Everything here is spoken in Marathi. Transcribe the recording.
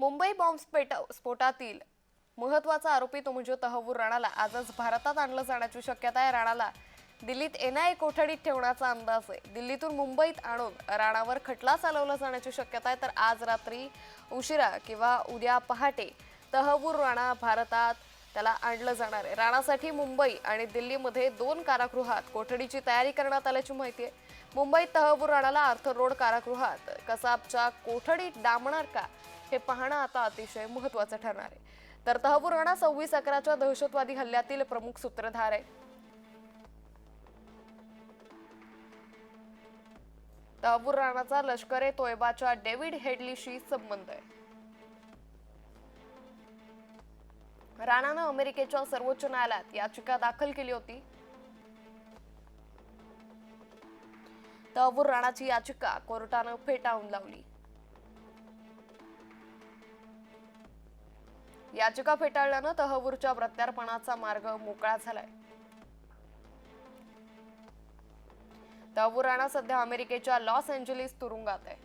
मुंबई बॉम्ब स्फोटातील महत्त्वाचा आरोपी तो म्हणजे तहवूर राणाला. आजच भारतात आणलं जाण्याची शक्यता आहे राणाला. दिल्लीत एनआयए कोठडीत ठेवण्याचा अंदाज आहे. दिल्लीतून मुंबईत आणून राणावर खटला चालवला जाण्याची शक्यता आहे. तर आज रात्री उशिरा किंवा उद्या पहाटे तहवूर राणा भारतात त्याला आणलं जाणार आहे. राणासाठी मुंबई आणि दिल्लीमध्ये दोन कारागृहात कोठडीची तयारी करण्यात आल्याची माहिती आहे. मुंबईत तहवूर राणाला आर्थर रोड कारागृहात कसाबच्या कोठडीत डांबणार का? हे पाहणं आता अतिशय महत्वाचं ठरणार आहे. तर तहव्वूर राणा सव्वीस अकराच्या दहशतवादी हल्ल्यातील प्रमुख सूत्रधार आहे. तहबूर राणाचा लष्कर ए तोयबाच्या डेव्हिड हेडलीशी संबंध आहे. राणानं अमेरिकेच्या सर्वोच्च न्यायालयात याचिका दाखल केली होती. तहबूर राणाची याचिका कोर्टानं फेटाळून लावली. याचिका फेटाळल्यानं तहवूरच्या प्रत्यार्पणाचा मार्ग मोकळा झालाय. तहवूर राणा सध्या अमेरिकेच्या लॉस एंजेलिस तुरुंगात आहे.